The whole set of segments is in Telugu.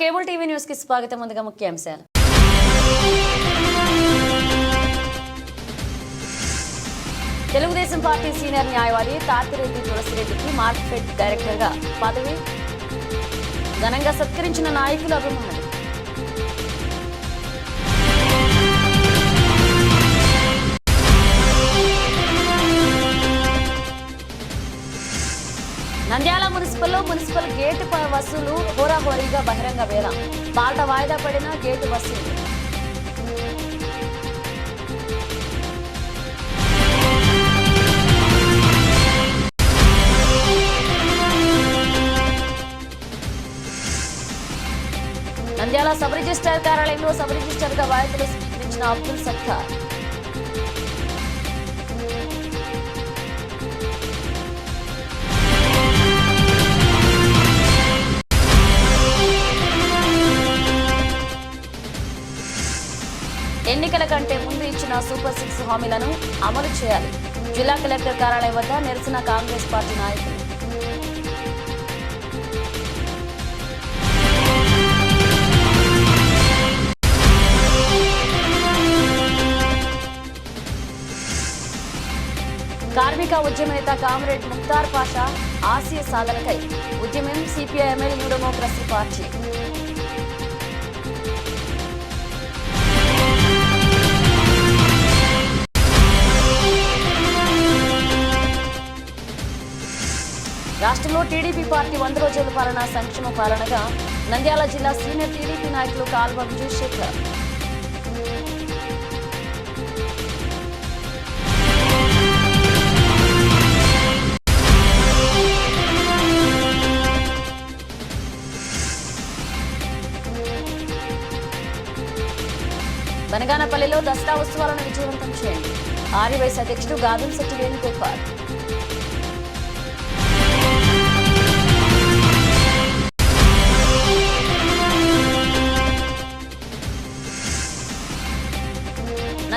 కేబుల్ టీవీ న్యూస్కి స్వాగతం ముందుగా ముఖ్యాంశాలు. తెలుగుదేశం పార్టీ సీనియర్ న్యాయవాది తాతిరెడ్డి తులసిరెడ్డికి మార్కెట్ డైరెక్టర్గా పదవి. ఘనంగా సత్కరించిన నాయకులు అభిమానులు. నంద్యాల మున్సిపల్లో మున్సిపల్ గేటు వసూలు హోరాహోరీగా బహిరంగ వేల పాట వాయిదా పడిన గేటు వసూలు. నంద్యాల సబ్ రిజిస్టార్ కార్యాలయంలో సబ్ రిజిస్టార్గా బాధ్యతలు స్వీకరించిన అబ్దుల్ సత్తార్. ఎన్నికల కంటే ముందు ఇచ్చిన సూపర్ సిక్స్ హామీలను అమలు చేయాలి. జిల్లా కలెక్టర్ కార్యాలయం వద్ద నిరసన కాంగ్రెస్ పార్టీ నాయకులు. కార్మిక ఉద్యమ నేత కామ్రేడ్ ముక్తార్ పాషా ఆసియా సాధనకై ఉద్యమం సిపిఐఎంఎల్ న్యూ డెమోక్రసీ పార్టీ. రాష్ట్రంలో టీడీపీ పార్టీ వంద రోజుల పాలన సంక్షేమ పాలనగా నంద్యాల జిల్లా సీనియర్ టీడీపీ నాయకులు కాల్వ విజయ్ శేఖర్ బనగానపల్లిలో దసరా ఉత్సవాలను విజయవంతం చేయండి. ఆర్యవైస్ అధ్యక్షుడు గాదం శెట్టి వేణుగోపాల్.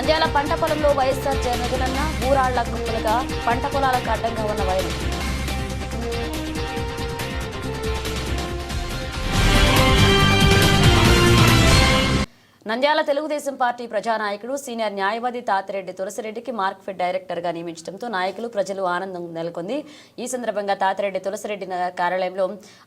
నంద్యాల పంట పొలంలో వైఎస్ఆర్ జగనన్న ఊరాళ్ళ కుప్పలుగా పంట పొలాలకు అడ్డంగా ఉన్న వైరం. నంద్యాల తెలుగుదేశం పార్టీ ప్రజానాయకుడు సీనియర్ న్యాయవాది తాతిరెడ్డి తులసిరెడ్డికి మార్క్ఫెడ్ డైరెక్టర్ డైరెక్టర్గా నియమించడంతో నాయకులు ప్రజలు ఆనందం నెలకొంది. ఈ సందర్భంగా తాతిరెడ్డి తులసిరెడ్డి కార్యాలయంలో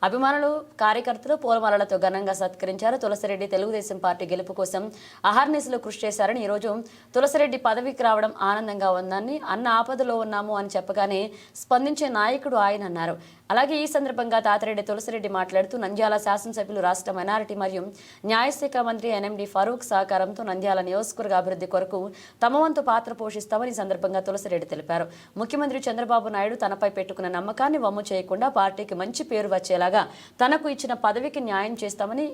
అభిమానులు కార్యకర్తలు పూలమాలలతో ఘనంగా సత్కరించారు. తులసిరెడ్డి తెలుగుదేశం పార్టీ గెలుపు కోసం అహర్నిశలు కృషి చేశారని ఈరోజు తులసిరెడ్డి పదవికి రావడం ఆనందంగా ఉందని అన్న ఆపదలో ఉన్నాము అని చెప్పగానే స్పందించే నాయకుడు ఆయన అన్నారు. అలాగే ఈ సందర్భంగా తాతిరెడ్డి తులసిరెడ్డి మాట్లాడుతూ నంద్యాల శాసనసభ్యులు రాష్ట్ర మైనారిటీ మరియు న్యాయశాఖ మంత్రి ఎన్ఎండి ఫరూక్ సహకారంతో నంద్యాల నియోజకవర్గ అభివృద్ధి కొరకు తమ వంతు పాత్ర పోషిస్తామని ఈ సందర్భంగా తులసిరెడ్డి తెలిపారు. ముఖ్యమంత్రి చంద్రబాబు నాయుడు తనపై పెట్టుకున్న నమ్మకాన్ని వమ్ము చేయకుండా పార్టీకి మంచి పేరు వచ్చేలాగా తనకు ఇచ్చిన పదవికి న్యాయం చేస్తామని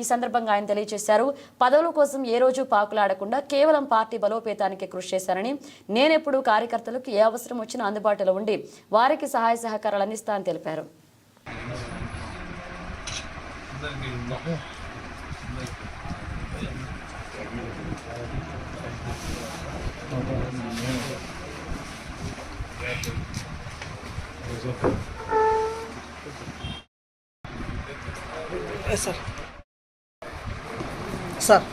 ఈ సందర్భంగా ఆయన తెలియజేశారు. పదవుల కోసం ఏ రోజు పాకులాడకుండా కేవలం పార్టీ బలోపేతానికి కృషి చేశారని నేనెప్పుడు కార్యకర్తలకు ఏ అవసరం వచ్చినా అందుబాటులో ఉండి వారికి సహాయ సహకారాలు అందిస్తానని తెలిపారు. Sir sir.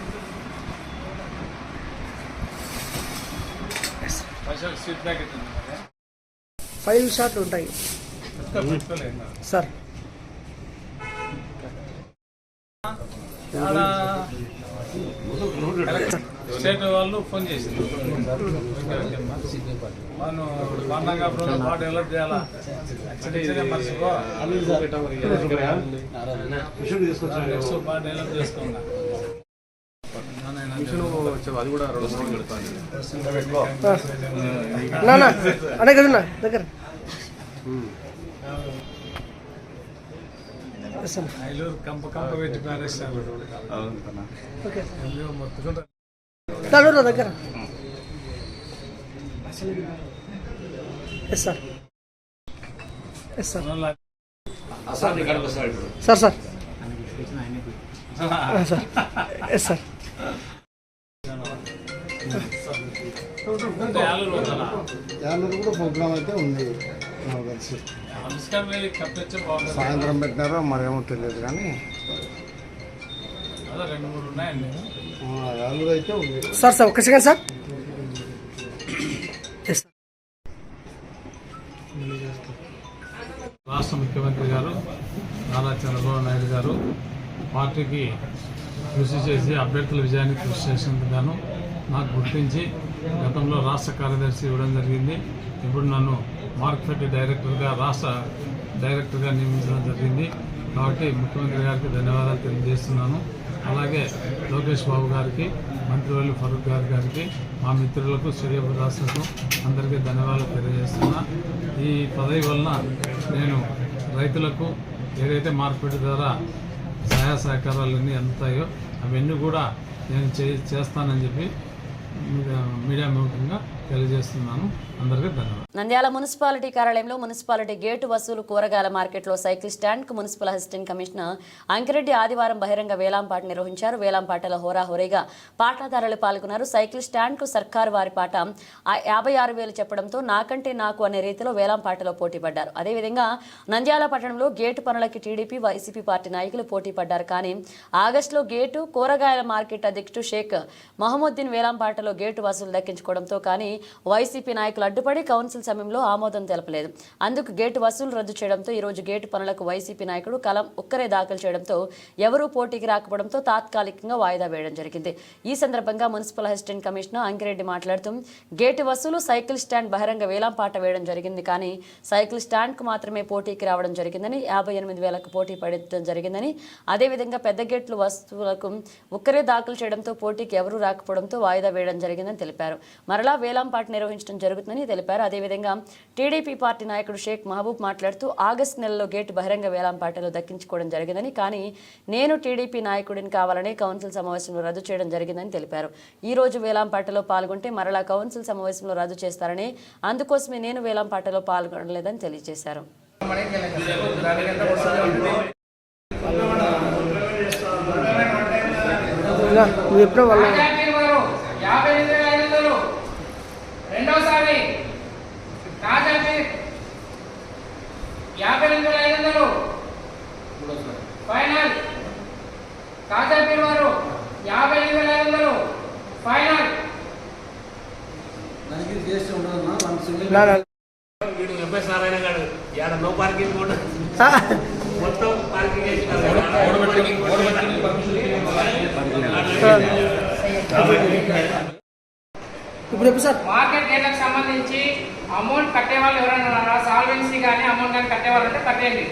ఫైవ్ షాట్లు ఉంటాయి. సార్. స్టేట్ వాళ్ళు ఫోన్ చేసింది మనం పండగ పాట ఎలా చేయాలా మర్చిపో నెక్స్ట్ పాట ఎలా చేసుకున్నా అది కూడా అనే కదా దగ్గర. కంప కంప పెట్టి పారేస్తారు ఓకే. మొత్తుకుంటా దాడు నా దగ్గర. Yes sir. Yes sir. Sir sir. Sir. Yes sir. యాభై కూడా ప్రోగ్రామ్ అయితే ఉంది నాకు తెలిసి. సాయంత్రం పెట్టినారో మరేమో తెలియదు కానీ. యాలూరు అయితే ఉంది. సార్ సార్ ఒక సెకండ్ సార్. రాష్ట్ర ముఖ్యమంత్రి గారు నారా చంద్రబాబు నాయుడు గారు పార్టీకి కృషి చేసి అభ్యర్థుల విజయానికి కృషి చేసినందుకు గాను నాకు గుర్తించి గతంలో రాష్ట్ర కార్యదర్శి ఇవ్వడం జరిగింది. ఇప్పుడు నన్ను మార్కెట్ డైరెక్టర్గా రాష్ట్ర డైరెక్టర్గా నియమించడం జరిగింది. కాబట్టి ముఖ్యమంత్రి గారికి ధన్యవాదాలు తెలియజేస్తున్నాను. అలాగే లోకేష్ బాబు గారికి మంత్రివర్యులు ఫరూక్ గారి గారికి మా మిత్రులకు శ్రేయబుదాసులకు అందరికీ ధన్యవాదాలు తెలియజేస్తున్నా. ఈ పదవి వలన నేను రైతులకు ఏదైతే మార్కెట్ ద్వారా సహాయ సహకారాలన్నీ అందుతాయో అవన్నీ కూడా నేను చే చేస్తానని చెప్పి మీడియా మీడియా ముఖంగా తెలియజేస్తున్నాను. నంద్యాల మున్సిపాలిటీ కార్యాలయంలో మున్సిపాలిటీ గేటు వసూలు కూరగాయల మార్కెట్లో సైకిల్ స్టాండ్కు మున్సిపల్ అసిస్టెంట్ కమిషనర్ అంకిరెడ్డి ఆదివారం బహిరంగ వేలాంపాట నిర్వహించారు. వేలాంపాటలో హోరాహోరీగా పాటదారులు పాల్గొన్నారు. సైకిల్ స్టాండ్కు సర్కారు వారి పాట యాభై ఆరు వేలు చెప్పడంతో నాకంటే నాకు అనే రీతిలో వేలాంపాటలో పోటీ పడ్డారు. అదేవిధంగా నంద్యాల పట్టణంలో గేటు పనులకి టీడీపీ వైసీపీ పార్టీ నాయకులు పోటీ పడ్డారు. కానీ ఆగస్టులో గేటు కూరగాయల మార్కెట్ అధ్యక్షుడు షేక్ మహమ్మద్దీన్ వేలాంపాటలో గేటు వసూలు దక్కించుకోవడంతో కానీ వైసీపీ నాయకులు అడ్డుపడి కౌన్సిల్ సమయంలో ఆమోదం తెలపలేదు. అందుకు గేటు వసూలు రద్దు చేయడంతో ఈరోజు గేటు పనులకు వైసీపీ నాయకుడు కలం ఒక్కరే దాఖలు చేయడంతో ఎవరూ పోటీకి రాకపోవడంతో తాత్కాలికంగా వాయిదా వేయడం జరిగింది. ఈ సందర్భంగా మున్సిపల్ అసిస్టెంట్ కమిషనర్ అంకిరెడ్డి మాట్లాడుతూ గేటు వసూలు సైకిల్ స్టాండ్ బహిరంగ వేలంపాట వేయడం జరిగింది కానీ సైకిల్ స్టాండ్కు మాత్రమే పోటీకి రావడం జరిగిందని యాభై ఎనిమిది వేలకు పోటీ పడడం జరిగిందని అదేవిధంగా పెద్ద గేట్లు వస్తువులకు ఒక్కరే దాఖలు చేయడంతో పోటీకి ఎవరూ రాకపోవడంతో వాయిదా వేయడం జరిగిందని తెలిపారు. మరలా వేలంపాట నిర్వహించడం జరుగుతుందని తెలిపారు. అదేవిధంగా టీడీపీ పార్టీ నాయకుడు షేక్ మహబూబ్ మాట్లాడుతూ ఆగస్టు నెలలో గేటు బహిరంగ వేలంపాటలో దక్కించుకోవడం జరిగిందని కానీ నేను టీడీపీ నాయకుడిని కావాలని కౌన్సిల్ సమావేశంలో రద్దు చేయడం జరిగిందని తెలిపారు. ఈ రోజు వేలంపాటలో పాల్గొంటే మరలా కౌన్సిల్ సమావేశంలో రద్దు చేస్తారని అందుకోసమే నేను వేలంపాటలో పాల్గొనలేదని తెలియజేశారు. నువ్వు ఎప్పుడో వాళ్ళ రాజాపీర్ వారు యాభై ఎనిమిది వేల ఐదు వందలు రెండోసారి రాజాపీర్ యాభై ఎనిమిది వేల ఐదు వందలు ఫైనల్ రాజాపీర్ వారు. యాభై వేల ఐదు వందలు. ఫైనల్. వీడు ఎంఎస్ నారాయణ గారు యాడ నో పార్కింగ్ కూడా. మొత్తం పార్కింగ్ ఇప్పుడు మార్కెట్ రేట్లకు సంబంధించి అమౌంట్ కట్టే వాళ్ళు ఎవరైనా ఉన్నారా? సాల్వెన్సీ కానీ అమౌంట్ కానీ కట్టే వాళ్ళు ఉంటే కట్టేయండి.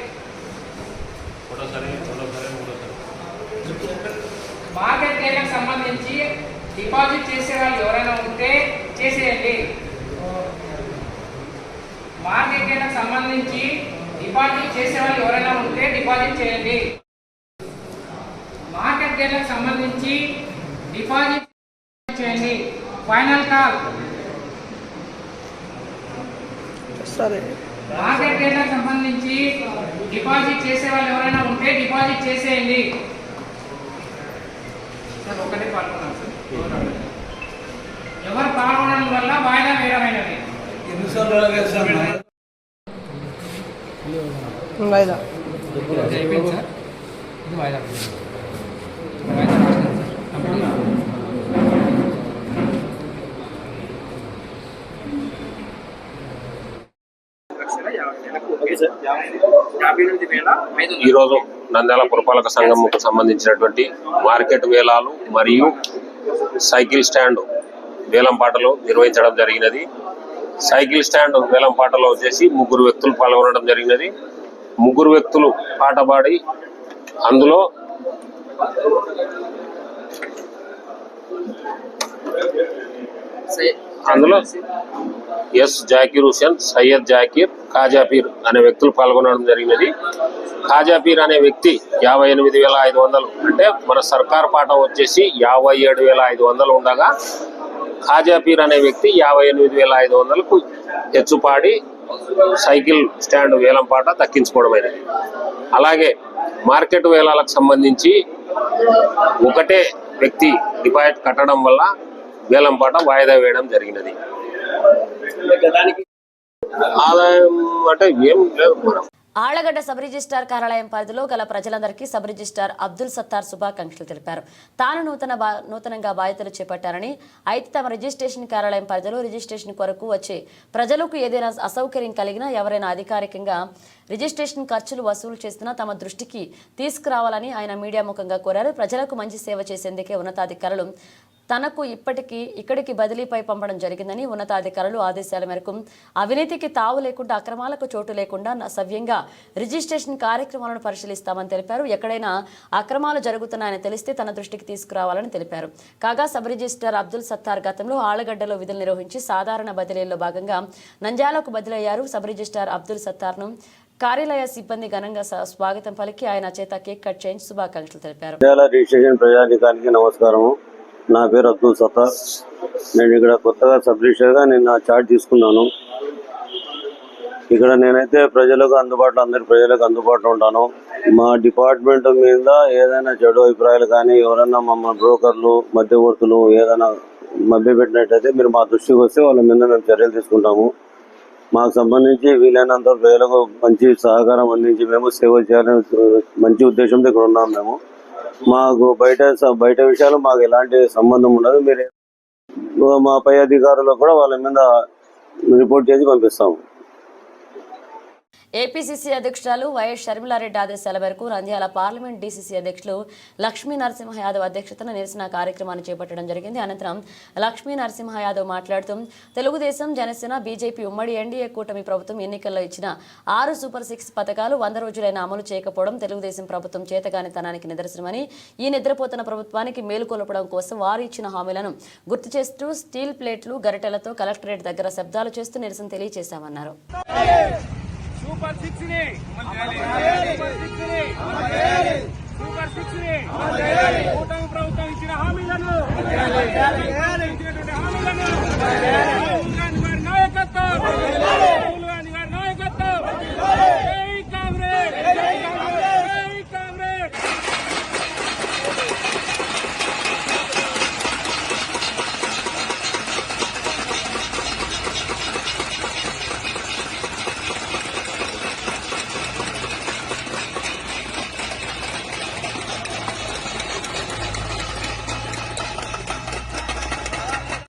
మార్కెట్ రేట్లకు సంబంధించి డిపాజిట్ చేసే వాళ్ళు ఎవరైనా ఉంటే చేసేయండి. మార్కెట్ రేట్లకు సంబంధించి డిపాజిట్ చేసే వాళ్ళు ఎవరైనా ఉంటే డిపాజిట్ చేయండి. మార్కెట్ రేట్లకు సంబంధించి డిపాజిట్ చేయండి. Final call. సరే. మార్కెట్ రేట్లకు సంబంధించి డిపాజిట్ చేసే వాళ్ళు ఎవరైనా ఉంటే డిపాజిట్ చేసేయండి. సార్ ఒకటే పాల్గొన్నాను సార్. ఎవరు పాల్గొనడం వల్ల వాయిదా వేయడమైనది ఇంకా ఐదా అయిపోయింది సార్ ఇది వాయిదా ఈరోజు నంద్యాల పురపాలక సంఘంకు సంబంధించినటువంటి మార్కెట్ వేలాలు మరియు సైకిల్ స్టాండ్ వేలంపాటలు నిర్వహించడం జరిగినది. సైకిల్ స్టాండ్ వేలంపాటలో వచ్చేసి ముగ్గురు వ్యక్తులు పాల్గొనడం జరిగినది. ముగ్గురు వ్యక్తులు పాట పాడి అందులో అందులో ఎస్ జాకీర్ హుసేన్ సయ్యద్ జాకీర్ ఖాజాపీర్ అనే వ్యక్తులు పాల్గొనడం జరిగినది. ఖాజాపీర్ అనే వ్యక్తి యాభై ఎనిమిది వేల ఐదు వందలు అంటే మన సర్కార్ పాట వచ్చేసి యాభై ఏడు వేల ఐదు వందలు ఉండగా ఖాజాపీర్ అనే వ్యక్తి యాభై ఎనిమిది వేల ఐదు వందలకు ఎచ్చుపాడి సైకిల్ స్టాండ్ వేలం పాట దక్కించుకోవడమైనది. అలాగే మార్కెట్ వేలాలకు సంబంధించి ఒకటే వ్యక్తి డిపాజిట్ కట్టడం వల్ల వేలం పాట వాయిదా వేయడం జరిగినది. ఆదాయం అంటే ఏం లేదు మనం. ఆళ్ళగడ్డ సబ్ రిజిస్టార్ కార్యాలయం పరిధిలో గల ప్రజలందరికీ సబ్ రిజిస్టార్ అబ్దుల్ సత్తార్ శుభాకాంక్షలు తెలిపారు. తాను నూతన నూతనంగా బాధ్యతలు చేపట్టారని అయితే తమ రిజిస్ట్రేషన్ కార్యాలయం పరిధిలో రిజిస్ట్రేషన్ కొరకు వచ్చే ప్రజలకు ఏదైనా అసౌకర్యం కలిగినా ఎవరైనా అధికారికంగా రిజిస్ట్రేషన్ ఖర్చులు వసూలు చేస్తున్నా తమ దృష్టికి తీసుకురావాలని ఆయన మీడియా ముఖంగా కోరారు. ప్రజలకు మంచి సేవ చేసేందుకే ఉన్నతాధికారులు తనకు ఇప్పటికీ ఇక్కడికి బదిలీపై పంపడం జరిగిందని ఉన్నతాధికారులు ఆదేశాల మేరకు అవినీతికి తావు లేకుండా అక్రమాలకు చోటు లేకుండా సవ్యంగా రిజిస్ట్రేషన్ కార్యక్రమాలను పరిశీలిస్తామని తెలిపారు. ఎక్కడైనా అక్రమాలు జరుగుతున్నాయని తెలిస్తే తన దృష్టికి తీసుకురావాలని తెలిపారు. కాగా సబ్ రిజిస్టర్ అబ్దుల్ సత్తార్ గతంలో ఆళ్ళగడ్డలో విధులు నిర్వహించి సాధారణ బదిలీల్లో భాగంగా నంజాలకు బదిలయ్యారు. సబ్ రిజిస్టార్ అబ్దుల్ సత్తార్ను కార్యాలయ సిబ్బంది ఘనంగా స్వాగతం పలికి ఆయన చేత కేక్ కట్ చేయించి శుభాకాంక్షలు తెలిపారు. రిజిస్ట్రేషన్ ప్రజాధికారికి నా పేరు అబ్దుల్ సత్తార్ నేను ఇక్కడ కొత్తగా సబ్ రిజిస్టర్గా నేను నా చార్జ్ తీసుకున్నాను. ఇక్కడ నేనైతే ప్రజలకు అందుబాటులో అందరి ప్రజలకు అందుబాటులో ఉంటాను. మా డిపార్ట్మెంట్ మీద ఏదైనా చెడు అభిప్రాయాలు కానీ ఎవరైనా మమ్మల్ని బ్రోకర్లు మధ్యవర్తులు ఏదైనా మభ్యపెట్టినట్టయితే మీరు మా దృష్టికి వస్తే వాళ్ళ మీద మేము చర్యలు తీసుకుంటాము. మాకు సంబంధించి వీలైనంత ప్రజలకు మంచి సహకారం అందించి మేము సేవ చేయాలని మంచి ఉద్దేశంతో ఇక్కడ ఉన్నాము మేము. మాకు బయట బయట విషయాలు మాకు ఎలాంటి సంబంధం ఉండదు. మీరు మా పై అధికారులకు కూడా వాళ్ళ మీద రిపోర్ట్ చేసి పంపిస్తాము. ఏపీసీసీ అధ్యక్షురాలు వైఎస్ షర్మిలారెడ్డి ఆదేశాల మేరకు నంద్యాల పార్లమెంట్ డీసీసీ అధ్యక్షులు లక్ష్మీ నరసింహ యాదవ్ అధ్యక్షతన నిరసన కార్యక్రమాన్ని చేపట్టడం జరిగింది. అనంతరం లక్ష్మీ నరసింహ యాదవ్ మాట్లాడుతూ తెలుగుదేశం జనసేన బీజేపీ ఉమ్మడి ఎన్డీఏ కూటమి ప్రభుత్వం ఎన్నికల్లో ఇచ్చిన ఆరు సూపర్ సిక్స్ పథకాలు వంద రోజులైన అమలు చేయకపోవడం తెలుగుదేశం ప్రభుత్వం చేతగానితనానికి నిదర్శనమని ఈ నిద్రపోతున్న ప్రభుత్వానికి మేలుకొల్పడం కోసం వారు ఇచ్చిన హామీలను గుర్తు చేస్తూ స్టీల్ ప్లేట్లు గరిటెలతో కలెక్టరేట్ దగ్గర శబ్దాలు చేస్తూ నిరసన తెలియజేశామన్నారు. సూపర్ సిక్స్ని సూపర్ సిక్స్ని కూటమి ప్రభుత్వం ఇచ్చిన హామీలను ఇచ్చినటువంటి హామీలను రాహుల్ గాంధీ గారి నాయకత్వం రాహుల్ గాంధీ గారి నాయకత్వం జై కాంగ్రెస్ జై కాంగ్రెస్ జై కాంగ్రెస్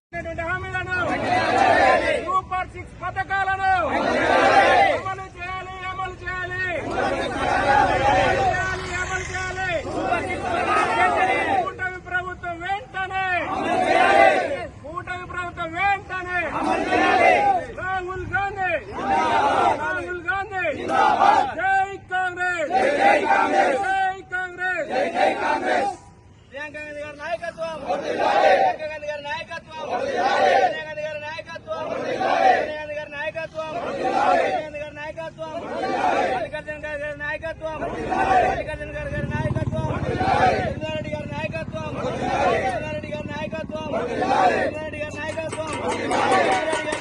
ఇచ్చినటువంటి హామీలను సూపర్ సిక్స్ పథకాలను అమలు చేయాలి అమలు చేయాలి చేయాలి, అమలు చేయాలి కూటమి ప్రభుత్వం వెంటనే కూటమి ప్రభుత్వం వెంటనే రాహుల్ గాంధీ రాహుల్ గాంధీ జై కాంగ్రెస్ జై కాంగ్రెస్ జై కాంగ్రెస్ ప్రియాంక గాంధీ గారి నాయకత్వం ప్రియాంక గాంధీ గారి నాయకత్వం సోనియా గాంధీ గారి నాయకత్వం సోనియా గాంధీ గారి నాయకత్వం సోనియా గాంధీ గారి నాయకత్వం మల్లికార్జున గారి గారి నాయకత్వం మల్లికార్జున గారి గారి నాయకత్వం కృష్ణారెడ్డి గారి నాయకత్వం కృష్ణారెడ్డి గారి నాయకత్వం కృష్ణారెడ్డి గారి నాయకత్వం కృష్ణారెడ్డి గారి నాయకత్వం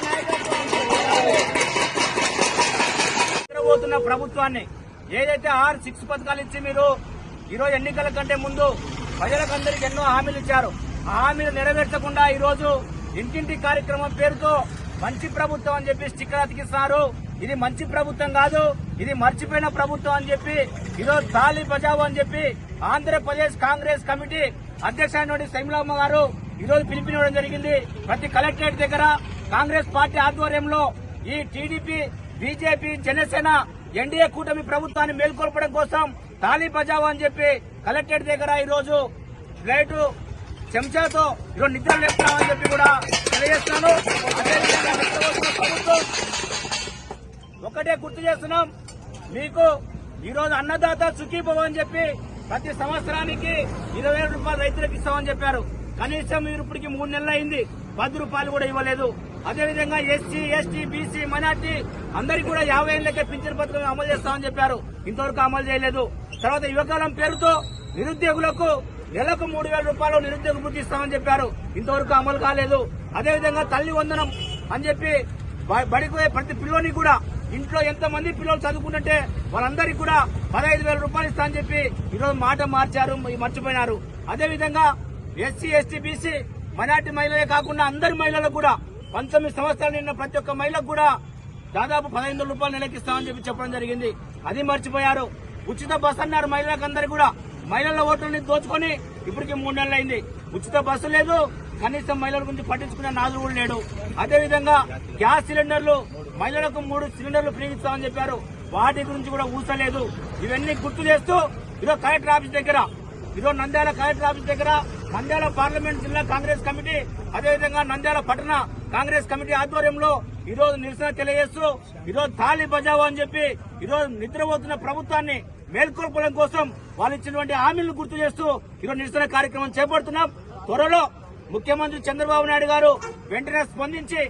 పోతున్న ప్రభుత్వాన్ని ఏదైతే ఆరు సిక్స్ పథకాలు ఇచ్చి మీరు ఈరోజు ఎన్నికల కంటే ముందు ప్రజలకందరికీ ఎన్నో హామీలు ఇచ్చారు. ఆ హామీలు నెరవేర్చకుండా ఈరోజు ఇంటింటి కార్యక్రమం పేరుతో మంచి ప్రభుత్వం అని చెప్పి స్టిక్కర్ అతికిస్తున్నారు. ఇది మంచి ప్రభుత్వం కాదు ఇది మర్చిపోయిన ప్రభుత్వం అని చెప్పి ఈరోజు తాలి బజావు అని చెప్పి ఆంధ్రప్రదేశ్ కాంగ్రెస్ కమిటీ అధ్యక్షుడు శమిలమ్మ గారు ఈరోజు పిలిపినవడం జరిగింది. ప్రతి కలెక్టరేట్ దగ్గర కాంగ్రెస్ పార్టీ ఆధ్వర్యంలో ఈ టీడీపీ బీజేపీ జనసేన ఎన్డీఏ కూటమి ప్రభుత్వాన్ని మేల్కొల్పడం కోసం తాళీ బజావు అని చెప్పి కలెక్టరేట్ దగ్గర ఈరోజు ఫ్లైట్ చెంచాతో ఈరోజు నిద్ర లేపుతామని చెప్పి కూడా తెలియజేస్తున్నాను. ప్రభుత్వం ఒకటే గుర్తు చేస్తున్నాం. మీకు ఈరోజు అన్నదాత సుఖీభవ అని చెప్పి ప్రతి సంవత్సరానికి ఇరవై వేల రూపాయలు రైతులకు ఇస్తామని చెప్పారు. కనీసం మీరు ఇప్పటికి మూడు నెలలు అయింది. పది రూపాయలు కూడా ఇవ్వలేదు. అదేవిధంగా ఎస్సీ ఎస్టీ బీసీ మైనార్టీ అందరికీ కూడా యాభై ఏళ్ళకే పింఛన్ పథకం అమలు చేస్తామని చెప్పారు. ఇంతవరకు అమలు చేయలేదు. తర్వాత యువకాలం పేరుతో నిరుద్యోగులకు నెలకు మూడు వేల రూపాయలు నిరుద్యోగ వృత్తి ఇస్తామని చెప్పారు. ఇంతవరకు అమలు కాలేదు. అదేవిధంగా తల్లి వందనం అని చెప్పి బడిపోయే బడికి ప్రతి పిల్లోని కూడా ఇంట్లో ఎంతమంది పిల్లలు చదువుకుంటుంటే వాళ్ళందరికీ కూడా పదహైదు వేల రూపాయలు ఇస్తా అని చెప్పి ఈరోజు మాట మార్చారు మర్చిపోయినారు. అదేవిధంగా ఎస్సీ ఎస్టీ బీసీ మైనార్టీ మహిళలే కాకుండా అందరి మహిళలకు కూడా పంతొమ్మిది సంవత్సరాలు నిన్న ప్రతి ఒక్క మహిళకు కూడా దాదాపు పదహైదు రూపాయలు నెలకిస్తామని చెప్పి చెప్పడం జరిగింది. అది మర్చిపోయారు. ఉచిత బస్ అన్నారు మహిళలకు కూడా. మహిళల ఓట్లని దోచుకొని ఇప్పటికి మూడు నెలలు అయింది ఉచిత బస్సు లేదు. కనీసం మహిళల గురించి పట్టించుకునే నాదుడు కూడా లేడు. అదేవిధంగా గ్యాస్ సిలిండర్లు మహిళలకు మూడు సిలిండర్లు ఫ్రీ ఇస్తామని చెప్పారు. వాటి గురించి కూడా ఊసలేదు. ఇవన్నీ గుర్తు చేస్తూ ఈరోజు కలెక్టర్ ఆఫీస్ దగ్గర ఈరోజు నంద్యాల కలెక్టర్ ఆఫీస్ దగ్గర నంద్యాల పార్లమెంట్ జిల్లా కాంగ్రెస్ కమిటీ అదేవిధంగా నంద్యాల పట్టణ కాంగ్రెస్ కమిటీ ఆధ్వర్యంలో ఈరోజు నిరసన తెలియజేస్తూ ఈరోజు తాళి బజావో అని చెప్పి ఈరోజు నిద్రపోతున్న ప్రభుత్వాన్ని మేల్కొల్పడం కోసం వాళ్ళు ఇచ్చినటువంటి హామీలను గుర్తు చేస్తూ ఈరోజు నిరసన కార్యక్రమం చేపడుతున్నాం. త్వరలో ముఖ్యమంత్రి చంద్రబాబు నాయుడు గారు వెంటనే స్పందించి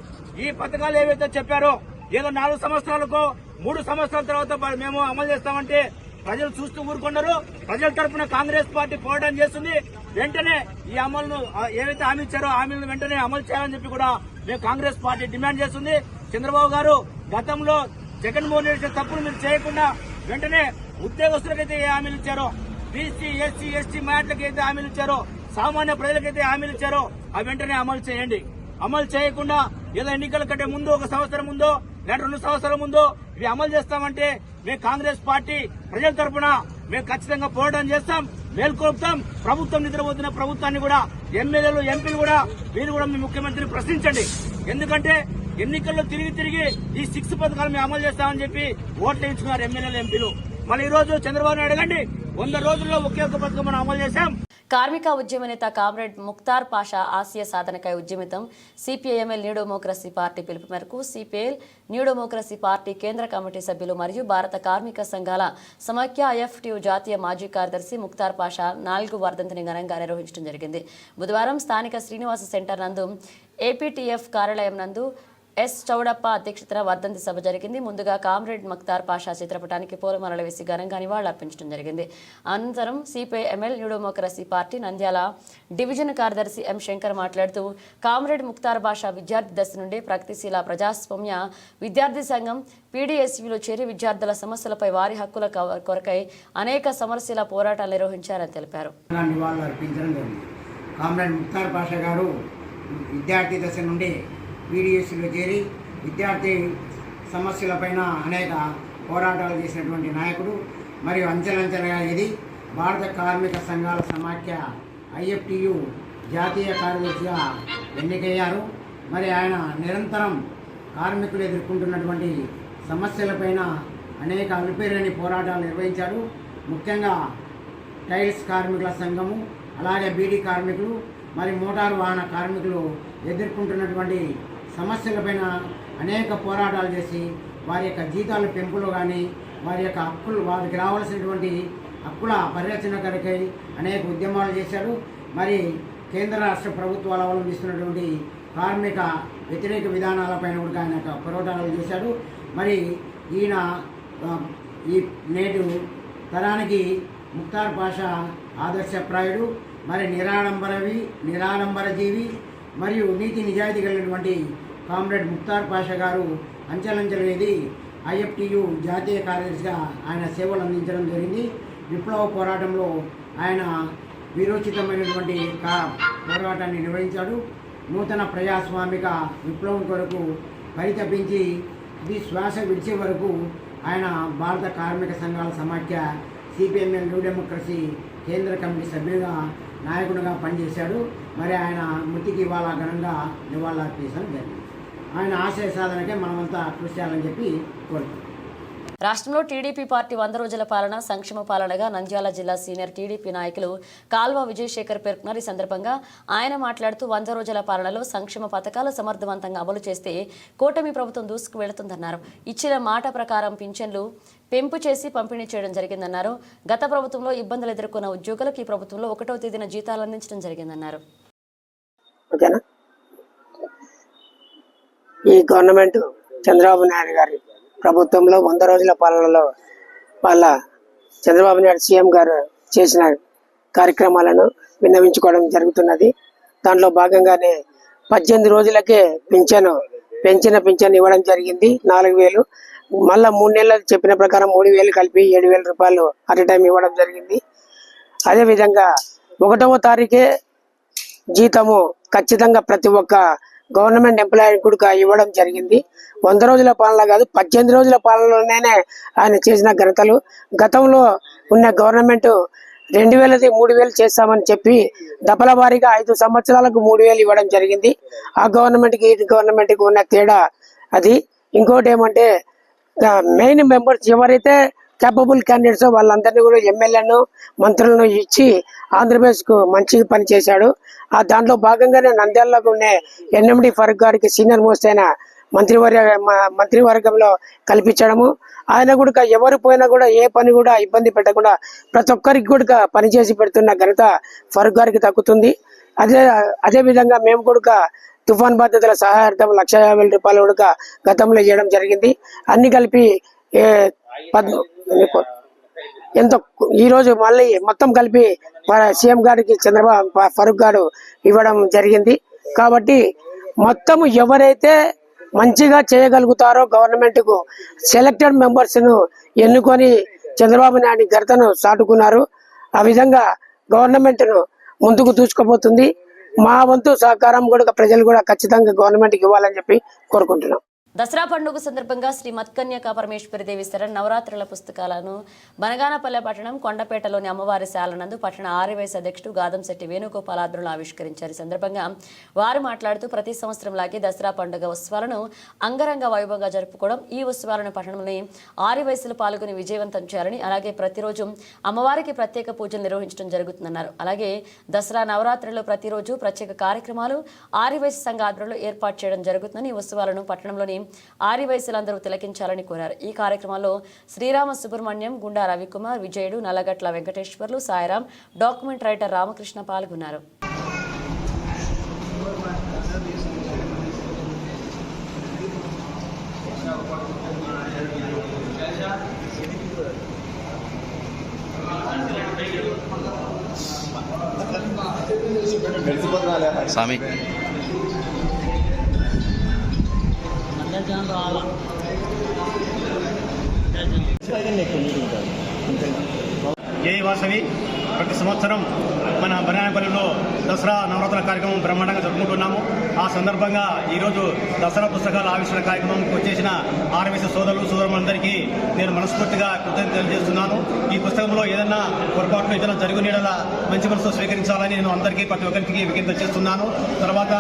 ఈ పథకాలు ఏవైతే చెప్పారో ఏదో నాలుగు సంవత్సరాలకు మూడు సంవత్సరాల తర్వాత మేము అమలు చేస్తామంటే ప్రజలు చూస్తూ ఊరుకున్నారు. ప్రజల తరఫున కాంగ్రెస్ పార్టీ పోరాటం చేస్తుంది. వెంటనే ఈ అమలును ఏవైతే హామీ ఇచ్చారో హామీలను వెంటనే అమలు చేయాలని చెప్పి కూడా మేము కాంగ్రెస్ పార్టీ డిమాండ్ చేస్తుంది. చంద్రబాబు గారు గతంలో జగన్మోహన్ రెడ్డి తప్పులు మీరు చేయకుండా వెంటనే ఉద్యోగస్తులకైతే ఏ హామీలు ఇచ్చారో? బీసీ ఎస్సీ ఎస్టీ మైనార్టీలకు అయితే హామీలు ఇచ్చారో? సామాన్య ప్రజలకైతే హామీలు ఇచ్చారో అవి వెంటనే అమలు చేయండి. అమలు చేయకుండా ఏదో ఎన్నికల కంటే ముందు ఒక సంవత్సరం ముందో లేదా రెండు సంవత్సరాల ముందో ఇవి అమలు చేస్తామంటే మేము కాంగ్రెస్ పార్టీ ప్రజల తరఫున మేము ఖచ్చితంగా పోరాటం చేస్తాం మేల్కొల్పుతాం. ప్రభుత్వం నిద్రపోతున్న ప్రభుత్వాన్ని కూడా ఎమ్మెల్యేలు ఎంపీలు కూడా మీరు కూడా మీ ముఖ్యమంత్రిని ప్రశ్నించండి. ఎందుకంటే ఎన్నికల్లో తిరిగి తిరిగి ఈ సిక్స్ పథకాలు మేము అమలు చేస్తామని చెప్పి ఓట్లు వేయించుకున్నారు ఎమ్మెల్యేలు ఎంపీలు. మళ్ళీ ఈ రోజు చంద్రబాబు నాయుడు అడగండి వంద రోజుల్లో ఒకే ఒక పథకం మనం అమలు చేశాం. కార్మిక ఉద్యమ నేత కామ్రేడ్ ముక్తార్ పాషా ఆసియా సాధనకై ఉద్యమితం. సిపిఐఎంఎల్ న్యూ డెమోక్రసీ పార్టీ పిలుపు మేరకు సిపిఎల్ న్యూ డెమోక్రసీ పార్టీ కేంద్ర కమిటీ సభ్యులు మరియు భారత కార్మిక సంఘాల సమాఖ్య ఐఎఫ్టియు జాతీయ మాజీ కార్యదర్శి ముక్తార్ పాషా నాలుగు వర్ధంతిని ఘనంగా నిర్వహించడం జరిగింది. బుధవారం స్థానిక శ్రీనివాస సెంటర్ నందు ఏపీటీఎఫ్ కార్యాలయం నందు ఎస్ చౌడప్ప అధ్యక్షతన వర్ధంతి సభ జరిగింది. ముందుగా కామ్రేడ్ మక్తార్ పాషా చిత్రపటానికి పూలమాలలు వేసి ఘనంగా నివాళులర్పించడం జరిగింది. అనంతరం CPIML new party Nandyal division కార్యదర్శి ఎం శంకర్ మాట్లాడుతూ కామ్రేడ్ ముక్తార్ భాషా విద్యార్థి దశ నుండి ప్రగతిశీల ప్రజాస్వామ్య విద్యార్థి సంఘం పీడీఎస్యూలో చేరి విద్యార్థుల సమస్యలపై వారి హక్కుల కొరకై అనేక సమస్యల పోరాటాలు నిర్వహించారని తెలిపారు. కామ్రేడ్ ముక్తార్ గారు విద్యార్థి దశ నుండి పీడిఎస్లో చేరి విద్యార్థి సమస్యలపైన అనేక పోరాటాలు చేసినటువంటి నాయకుడు మరియు అంచెలంచెలుగా ఇది భారత కార్మిక సంఘాల సమాఖ్య ఐఎఫ్టియు జాతీయ కార్యదర్శిగా ఎన్నికయ్యారు. మరి ఆయన నిరంతరం కార్మికులు ఎదుర్కొంటున్నటువంటి సమస్యలపైన అనేక అలుపేరని పోరాటాలు నిర్వహించారు. ముఖ్యంగా టైల్స్ కార్మికుల సంఘము అలాగే బీడీ కార్మికులు మరి మోటారు వాహన కార్మికులు ఎదుర్కొంటున్నటువంటి సమస్యలపైన అనేక పోరాటాలు చేసి వారి యొక్క జీతాల పెంపులు కానీ వారి యొక్క హక్కులు వారికి రావాల్సినటువంటి హక్కుల పరిరక్షణ కొరకై అనేక ఉద్యమాలు చేశారు. మరి కేంద్ర రాష్ట్ర ప్రభుత్వాలు అవలంబిస్తున్నటువంటి కార్మిక వ్యతిరేక విధానాలపైన కూడా ఆయన యొక్క పోరాటాలు చేశాడు మరి ఈయన ఈ నేడు తరానికి ముక్తార్ పాషా ఆదర్శప్రాయుడు. మరి నిరాడంబరవి నిరాడంబర జీవి మరియు నీతి నిజాయితీ కలిగినటువంటి కామ్రేడ్ ముక్తార్ పాషా గారు అంచెలంచెలు ఏది ఐఎఫ్టియు జాతీయ కార్యదర్శిగా ఆయన సేవలు అందించడం జరిగింది. విప్లవ పోరాటంలో ఆయన వీరోచితమైనటువంటి కా పోరాటాన్ని నిర్వహించాడు. నూతన ప్రజాస్వామిక విప్లవం కొరకు పరితపించి ఇది శ్వాస విడిచే వరకు ఆయన భారత కార్మిక సంఘాల సమాఖ్య సిపిఎంఎల్ న్యూ డెమోక్రసీ కేంద్ర కమిటీ సభ్యుగా నాయకుడిగా పనిచేశాడు. మరి ఆయన మృతికి ఇవాళ ఘనంగా నివాళులర్పించడం జరిగింది. ఆయన ఆశయ సాధనకే మనమంతా కృషి చేయాలని చెప్పి కోరుతున్నాం. రాష్ట్రంలో టీడీపీ పార్టీ వంద రోజుల పాలన సంక్షేమ పాలనగా నంద్యాల జిల్లా సీనియర్ టీడీపీ నాయకులు కాల్వ విజయశేఖర్ పేర్కొన్నారు. ఈ సందర్భంగా ఆయన మాట్లాడుతూ వంద రోజుల పాలనలో సంక్షేమ పథకాలు సమర్థవంతంగా అమలు చేస్తే కూటమి ప్రభుత్వం దూసుకు వెళుతుందన్నారు ఇచ్చిన మాట ప్రకారం పింఛన్లు పెంపు చేసి పంపిణీ చేయడం జరిగిందన్నారు. గత ప్రభుత్వంలో ఇబ్బందులు ఎదుర్కొన్న ఉద్యోగులకు ఈ ప్రభుత్వంలో ఒకటో తేదీన జీతాలు అందించడం జరిగిందన్నారు. ఓకేనా? ఈ గవర్నమెంట్ చంద్రబాబు నాయుడు గారి ప్రభుత్వంలో వంద రోజుల పాలనలో వాళ్ళ చంద్రబాబు నాయుడు సీఎం గారు చేసిన కార్యక్రమాలను విన్నవించుకోవడం జరుగుతున్నది. దాంట్లో భాగంగానే పద్దెనిమిది రోజులకే పింఛను పెంచిన పింఛను ఇవ్వడం జరిగింది. నాలుగు వేలు. మళ్ళీ మూడు నెలలు చెప్పిన ప్రకారం మూడు వేలు కలిపి ఏడు వేల రూపాయలు అట్ టైం ఇవ్వడం జరిగింది. అదేవిధంగా ఒకటవ తారీఖే జీతము ఖచ్చితంగా ప్రతి ఒక్క గవర్నమెంట్ ఎంప్లాయీ కూడా ఇవ్వడం జరిగింది. వంద రోజుల పాలన కాదు పద్దెనిమిది రోజుల పాలనలోనే ఆయన చేసిన ఘనతలు. గతంలో ఉన్న గవర్నమెంట్ రెండు వేలది మూడు వేలు చేస్తామని చెప్పి దపల వారీగా ఐదు సంవత్సరాలకు మూడు వేలు ఇవ్వడం జరిగింది. ఆ గవర్నమెంట్కి ఈ గవర్నమెంట్కి ఉన్న తేడా అది. ఇంకోటి ఏమంటే మెయిన్ మెంబర్స్ ఎవరైతే కేపబుల్ క్యాండిడేట్స్ వాళ్ళందరినీ కూడా ఎమ్మెల్యేను మంత్రులను ఇచ్చి ఆంధ్రప్రదేశ్కు మంచిగా పనిచేశాడు ఆ దాంట్లో భాగంగానే నంద్యాలలో ఉండే ఎన్ఎండి ఫరూక్ గారికి సీనియర్ మోస్ట్ అయిన మంత్రివర్గ మ- మంత్రివర్గంలో కల్పించడము. ఆయన కూడా ఎవరు పోయినా కూడా ఏ పని కూడా ఇబ్బంది పెట్టకుండా ప్రతి ఒక్కరికి కూడా పనిచేసి పెడుతున్న ఘనత ఫరూక్ గారికి తగ్గుతుంది అదే అదే విధంగా మేము కూడా తుఫాన్ బాధితుల సహాయార్థం లక్ష యాభై వేల రూపాయలు కూడా గతంలో ఇవ్వడం జరిగింది. అన్ని కలిపి ఏ పద్ ఎంతో ఈ రోజు మళ్ళీ మొత్తం కలిపి సీఎం గారికి చంద్రబాబు ఫరూక్ గారు ఇవ్వడం జరిగింది. కాబట్టి మొత్తం ఎవరైతే మంచిగా చేయగలుగుతారో గవర్నమెంట్కు సెలెక్టెడ్ మెంబర్స్ను ఎన్నుకొని చంద్రబాబు నాయుడు ఘనతను చాటుకున్నారు ఆ విధంగా గవర్నమెంట్ను ముందుకు దూసుకుపోతుంది. మా వంతు సహకారం కూడా ప్రజలు కూడా ఖచ్చితంగా గవర్నమెంట్కి ఇవ్వాలని చెప్పి కోరుకుంటున్నాం. దసరా పండుగ సందర్భంగా శ్రీ మత్కన్యకా పరమేశ్వరి దేవి శరణ్ నవరాత్రుల పుస్తకాలను బనగానపల్లె పట్టణం కొండపేటలోని అమ్మవారి శాలనందు పట్టణ ఆర్యవైస్ అధ్యక్షుడు గాదంశెట్టి వేణుగోపాల్ ఆధ్వర్యంలో ఆవిష్కరించారు. ఈ సందర్భంగా వారు మాట్లాడుతూ ప్రతి సంవత్సరం లాగే దసరా పండుగ ఉత్సవాలను అంగరంగ వైభవంగా జరుపుకోవడం ఈ ఉత్సవాలను పట్టణంలోని ఆర్యవయసులు పాల్గొని విజయవంతం చేయాలని అలాగే ప్రతిరోజు అమ్మవారికి ప్రత్యేక పూజలు నిర్వహించడం జరుగుతుందన్నారు. అలాగే దసరా నవరాత్రుల్లో ప్రతిరోజు ప్రత్యేక కార్యక్రమాలు ఆర్యవయసు సంఘ ఆధ్వర్యంలో ఏర్పాటు చేయడం జరుగుతుందని ఈ ఉత్సవాలను పట్టణంలోని ఆర్యవయసులందరూ తిలకించాలని కోరారు. ఈ కార్యక్రమంలో శ్రీరామ సుబ్రహ్మణ్యం గుండా రవికుమార్ విజయుడు నల్లగట్ల వెంకటేశ్వర్లు సాయిరాం డాక్యుమెంట్ రైటర్ రామకృష్ణ పాల్గొన్నారు. స్వామి. జై వాసవి. ప్రతి సంవత్సరం మన బనాయపల్లిలో దసరా నవరాత్రుల కార్యక్రమం బ్రహ్మాండంగా జరుపుకుంటున్నాము. ఆ సందర్భంగా ఈరోజు దసరా పుస్తకాల ఆవిష్కరణ కార్యక్రమంకి వచ్చేసిన ఆర్ఎస్ సోదరులు సోదరులందరికీ నేను మనస్ఫూర్తిగా కృతజ్ఞత తెలియజేస్తున్నాను. ఈ పుస్తకంలో ఏదన్నా పొరపాట్లు ఏదైనా జరుగునీడలా మంచి మనసు స్వీకరించాలని నేను అందరికీ ప్రతి ఒక్కరికి విజ్ఞప్తి చేస్తున్నాను. తర్వాత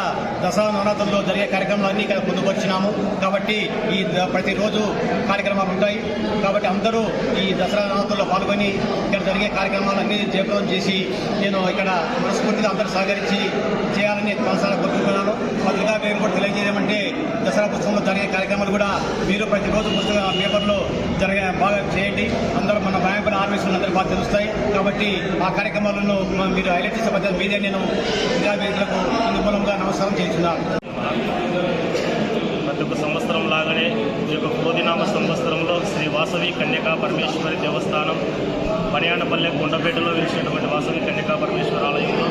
దసరా నవరాత్రుల్లో జరిగే కార్యక్రమాలన్నీ ఇక్కడ పొందుపరిచినాము కాబట్టి ఈ ప్రతిరోజు కార్యక్రమాలు ఉంటాయి. కాబట్టి అందరూ ఈ దసరా నవరాత్రుల్లో పాల్గొని ఇక్కడ జరిగే కార్యక్రమాలన్నీ జయప్రదం చేసి నేను ఇక్కడ మనస్ఫూర్తిగా అందరూ సహకరించి చేయాలని మనసారా కోరుకుంటున్నాను. మొదటిగా మేము కూడా తెలియజేయమంటే దసరా పుస్తకంలో జరిగే కార్యక్రమాలు కూడా మీరు ప్రతిరోజు పుస్తక పేపర్లో జరిగే బాగా చేయండి. అందరూ మన భయంపడి ఆర్మీసులు అందరూ బాగా తెలుస్తాయి కాబట్టి ఆ కార్యక్రమాలను మీరు హైలైట్ చేసే పద్ధతి మీదే నేను విద్యావేత్తలకు అనుకూలంగా నమస్కారం చేస్తున్నాను. కాగడే ఈ యొక్క క్రోధినామ సంవత్సరంలో శ్రీ వాసవి కన్యకా పరమేశ్వరి దేవస్థానం పనియానపల్లె కొండపేటలో వెలిసినటువంటి వాసవి కన్యకా పరమేశ్వర ఆలయంలో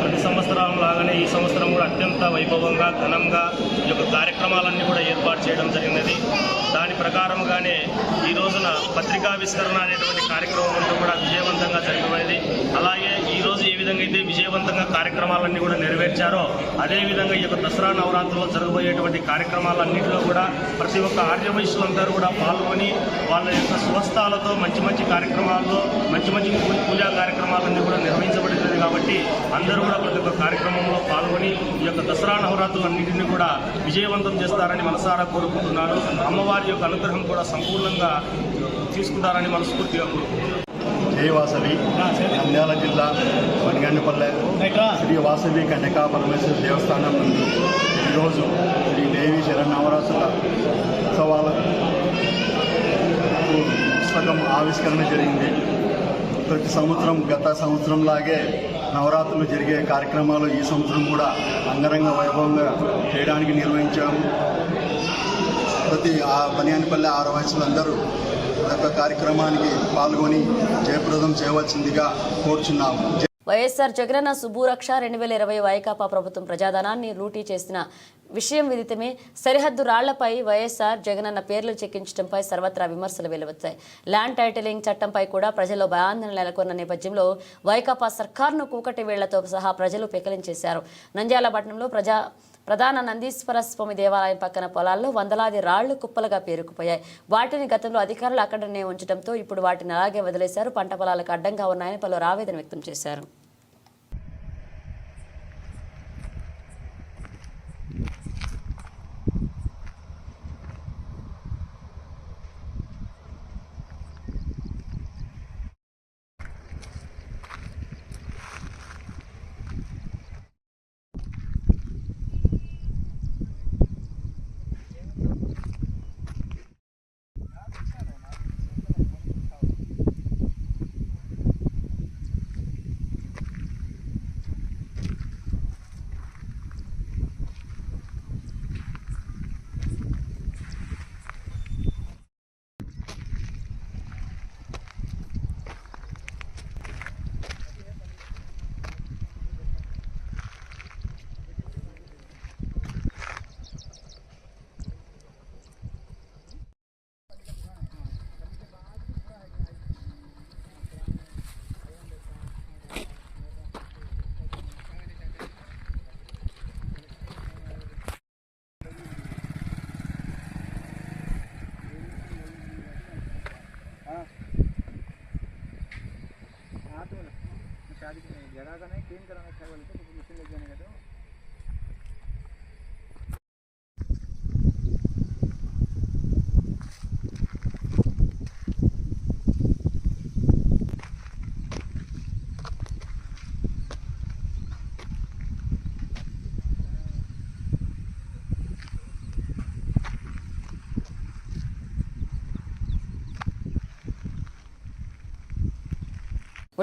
ప్రతి సంవత్సరం లాగానే ఈ సంవత్సరం కూడా అత్యంత వైభవంగా ఘనంగా ఈ యొక్క కార్యక్రమాలన్నీ కూడా ఏర్పాటు చేయడం జరిగినది. దాని ప్రకారంగానే ఈ రోజున పత్రికావిష్కరణ అనేటువంటి కార్యక్రమం అంతా కూడా విజయవంతంగా జరిగినది అలాగే ఈ విధంగా అయితే విజయవంతంగా కార్యక్రమాలన్నీ కూడా నెరవేర్చారో అదేవిధంగా ఈ యొక్క దసరా నవరాత్రుల్లో జరగబోయేటువంటి కార్యక్రమాలన్నింటిలో కూడా ప్రతి ఒక్క ఆర్యవైశ్యులందరూ కూడా పాల్గొని వాళ్ళ యొక్క స్వస్థాలతో మంచి మంచి కార్యక్రమాల్లో మంచి మంచి పూజా కార్యక్రమాలన్నీ కూడా నిర్వహించబడుతుంది కాబట్టి అందరూ కూడా ప్రతి ఒక్క కార్యక్రమంలో పాల్గొని ఈ యొక్క దసరా నవరాత్రులన్నింటినీ కూడా విజయవంతం చేస్తారని మనసారా కోరుకుంటున్నాను. అమ్మవారి యొక్క అనుగ్రహం కూడా సంపూర్ణంగా తీసుకుంటారని మనస్ఫూర్తిగా కోరుకుంటున్నాను. జై వాసవి నంద్యాల జిల్లా వనిగండిపల్లె శ్రీ వాసవి కన్యకా పరమేశ్వర దేవస్థానం నుండి ఈరోజు శ్రీ దేవి శరణవరాత్రుల ఉత్సవాలకు పుస్తకం ఆవిష్కరణ జరిగింది. ప్రతి సంవత్సరం గత సంవత్సరం లాగే నవరాత్రులు జరిగే కార్యక్రమాలు ఈ సంవత్సరం కూడా అంగరంగ వైభవంగా చేయడానికి నిర్వహించాము. ప్రతి ఆ బనియానిపల్లె ఆరు వయసులందరూ యొక్క కార్యక్రమానికి పాల్గొని జయప్రదం చేయవలసిందిగా కోరుచున్నాము. వైఎస్ఆర్ జగనన్న సుబ్బూరక్ష రెండు వేల ఇరవై వైకాపా ప్రభుత్వం ప్రజాధనాన్ని లూటీ చేసిన విషయం విదితమే. సరిహద్దు రాళ్ళపై వైఎస్ఆర్ జగనన్న పేర్లు చెక్కించడంపై సర్వత్రా విమర్శలు వెలువచ్చాయి ల్యాండ్ టైటిలింగ్ చట్టంపై కూడా ప్రజల్లో భయాందోళన నెలకొన్న నేపథ్యంలో వైకాపా సర్కార్ను కూకటి వేళ్ళతో సహా ప్రజలు పెకలించేశారు. నంద్యాల పట్టణంలో ప్రజా ప్రధాన నందీశ్వర స్వామి దేవాలయం పక్కన పొలాల్లో వందలాది రాళ్ళు కుప్పలుగా పేరుకుపోయాయి. వాటిని గతంలో అధికారులు అక్కడనే ఉంచడంతో ఇప్పుడు వాటిని అలాగే వదిలేశారు. పంట పొలాలకు అడ్డంగా ఉన్నాయని పలు ఆవేదన వ్యక్తం చేశారు. जगह का नहीं क्लीन कराना अच्छा बोलते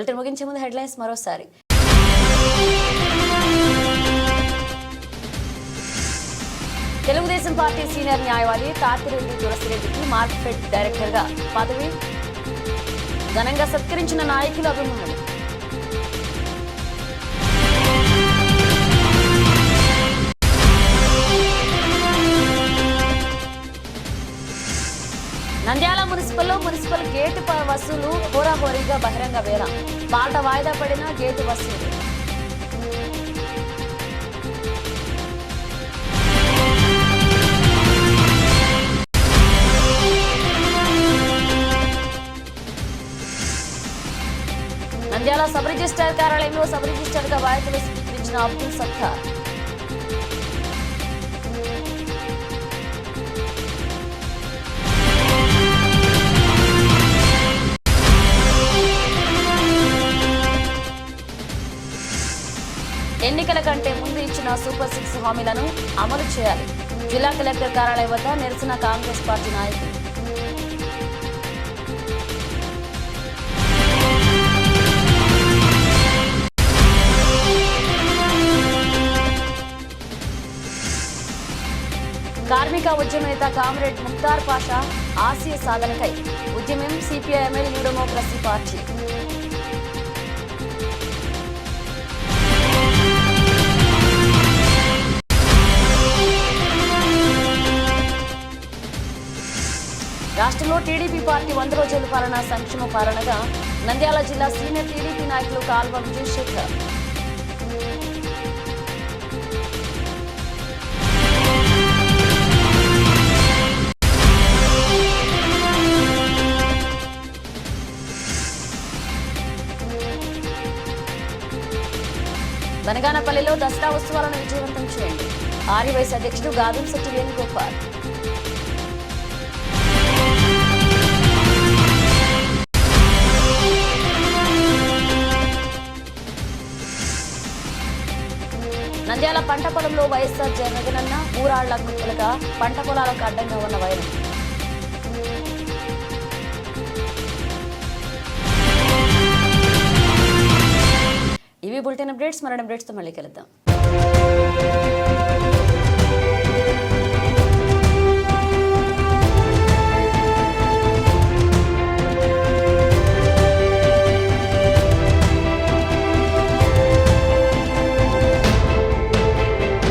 బులెటిన్ ముగించే ముందు హెడ్లైన్స్ మరోసారి. తెలుగుదేశం పార్టీ సీనియర్ న్యాయవాది తాతిరెడ్డి తులసిరెడ్డికి మార్కెట్ డైరెక్టర్గా పదవి. ఘనంగా సత్కరించిన నాయకులు అభిమానులు. నంద్యాల మున్సిపల్లో మున్సిపల్ గేటు వసూలు హోరాహోరీగా బహిరంగ వేల పాట వాయిదా పడిన గేటు వసూలు. నంద్యాల సబ్ రిజిస్టార్ కార్యాలయంలో సబ్ రిజిస్టార్గా బాధితులు స్వీకరించిన అబ్దుల్ సత్తార్. ఎన్నికల కంటే ముందు ఇచ్చిన సూపర్ సిక్స్ హామీలను అమలు చేయాలి. జిల్లా కలెక్టర్ కార్యాలయం వద్ద నిరసన కాంగ్రెస్ పార్టీ నాయకులు. కార్మిక ఉద్యమ నేత కామ్రేడ్ ముక్తార్ పాషా ఆసియా సాధనకై. ఉద్యమం సిపిఐఎంఎల్ న్యూ పార్టీ. రాష్ట్రంలో టీడీపీ పార్టీ వంద రోజుల పాలన సంక్షేమ పాలనగా నంద్యాల జిల్లా సీనియర్ టీడీపీ నాయకులు కాల్వ విజయశేఖర్. బనగానపల్లిలో దసరా ఉత్సవాలను విజయవంతం చేయండి. ఆర్యవైస్ అధ్యక్షుడు గాదంశెట్టి వేణుగోపాల్. నంద్యాల పంట పొలంలో వైఎస్ఆర్ జగనన్న ఊరాళ్ళ మూలగా పంట పొలాలకు అడ్డంగా ఉన్న వైరం. ఇవి బులెటిన్ అప్డేట్స్ మరణ అప్డేట్స్తో మళ్ళీ కలుద్దాం.